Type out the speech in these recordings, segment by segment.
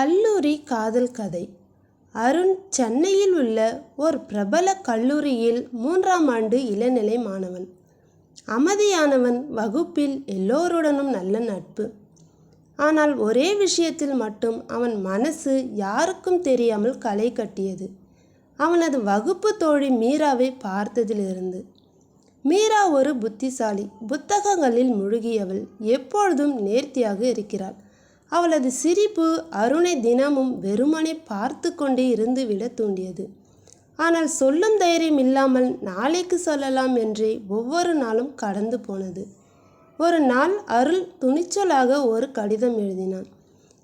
கல்லூரி காதல் கதை. அருண் சென்னையில் உள்ள ஒரு பிரபல கல்லூரியில் மூன்றாம் ஆண்டு இளநிலை மாணவன். அமைதியானவன் வகுப்பில் எல்லோருடனும் நல்ல நட்பு. ஆனால் ஒரே விஷயத்தில் மட்டும் அவன் மனசு யாருக்கும் தெரியாமல் களை கட்டியது. அவனது வகுப்பு தோழி மீராவை பார்த்ததிலிருந்து. மீரா ஒரு புத்திசாலி புத்தகங்களில் முழுகியவள் எப்பொழுதும் நேர்த்தியாக இருக்கிறாள். அவளது சிரிப்பு அருணை தினமும் வெறுமனை பார்த்து கொண்டே இருந்து விட தூண்டியது. ஆனால் சொல்லும் தைரியம் இல்லாமல் நாளைக்கு சொல்லலாம் என்றே ஒவ்வொரு நாளும் கடந்து போனது. ஒரு நாள் அருள் துணிச்சலாக ஒரு கடிதம் எழுதினான்.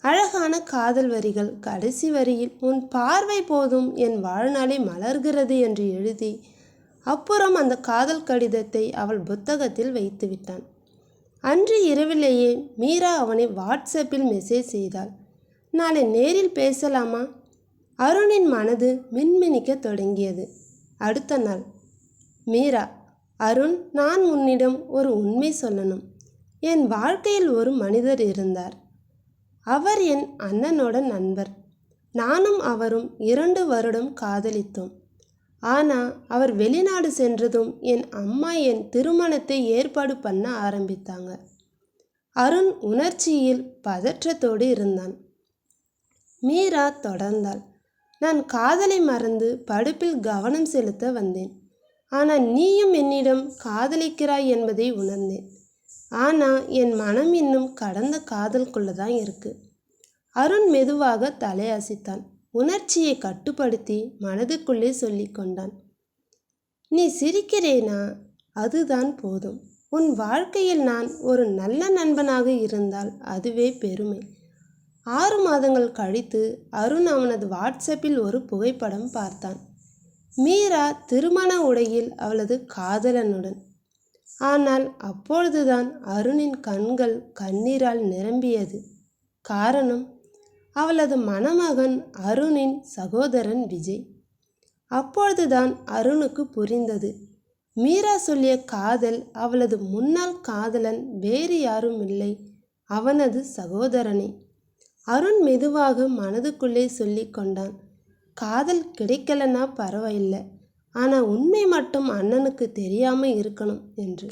அழகான காதல் வரிகள் கடைசி வரியில் உன் பார்வை போதும் என் வாழ்நாளை மலர்கிறது என்று எழுதி அப்புறம் அந்த காதல் கடிதத்தை அவள் புத்தகத்தில் வைத்து விட்டான். அன்று இரவிலேயே மீரா அவனை வாட்ஸ்அப்பில் மெசேஜ் செய்தாள். நாளை நேரில் பேசலாமா? அருணின் மனது மின்மினிக்க தொடங்கியது. அடுத்த நாள் மீரா அருண் நான் உன்னிடம் ஒரு உண்மை சொல்லணும். என் வாழ்க்கையில் ஒரு மனிதர் இருந்தார். அவர் என் அண்ணனோட நண்பர். நானும் அவரும் இரண்டு வருடம் காதலித்தோம். ஆனால் அவர் வெளிநாடு சென்றதும் என் அம்மா என் திருமணத்தை ஏற்பாடு பண்ண ஆரம்பித்தாங்க. அருண் உணர்ச்சியில் பதற்றத்தோடு இருந்தான். மீரா தொடர்ந்தாள். நான் காதலை மறந்து படுப்பில் கவனம் செலுத்த வந்தேன். ஆனால் நீயும் என்னிடம் காதலிக்கிறாய் என்பதை உணர்ந்தேன். ஆனால் என் மனம் இன்னும் கடந்த காதலுக்குள்ளே தான் இருக்கு. அருண் மெதுவாக தலையசித்தான். உணர்ச்சியை கட்டுப்படுத்தி மனதுக்குள்ளே சொல்லி கொண்டான். நீ சிரிக்கிறேனா? அதுதான் போதும். உன் வாழ்க்கையில் நான் ஒரு நல்ல நண்பனாக இருந்தால் அதுவே பெருமை ஆறு மாதங்கள் கழித்து அருண் அவனது வாட்ஸ்அப்பில் ஒரு புகைப்படம் பார்த்தான். மீரா திருமண உடையில் அவளது காதலனுடன். ஆனால் அப்பொழுதுதான் அருணின் கண்கள் கண்ணீரால் நிரம்பியது. காரணம் அவளது மணமகன் அருணின் சகோதரன் விஜய். அப்பொழுதுதான் அருணுக்கு புரிந்தது. மீரா சொல்லிய காதல் அவளது முன்னாள் காதலன் வேறு யாரும் இல்லை அவனது சகோதரனே. அருண் மெதுவாக மனதுக்குள்ளே சொல்லி கொண்டான் காதல் கிடைக்கலன்னா பரவாயில்லை ஆனால் உண்மை மட்டும் அண்ணனுக்கு தெரியாமல் இருக்கணும் என்று.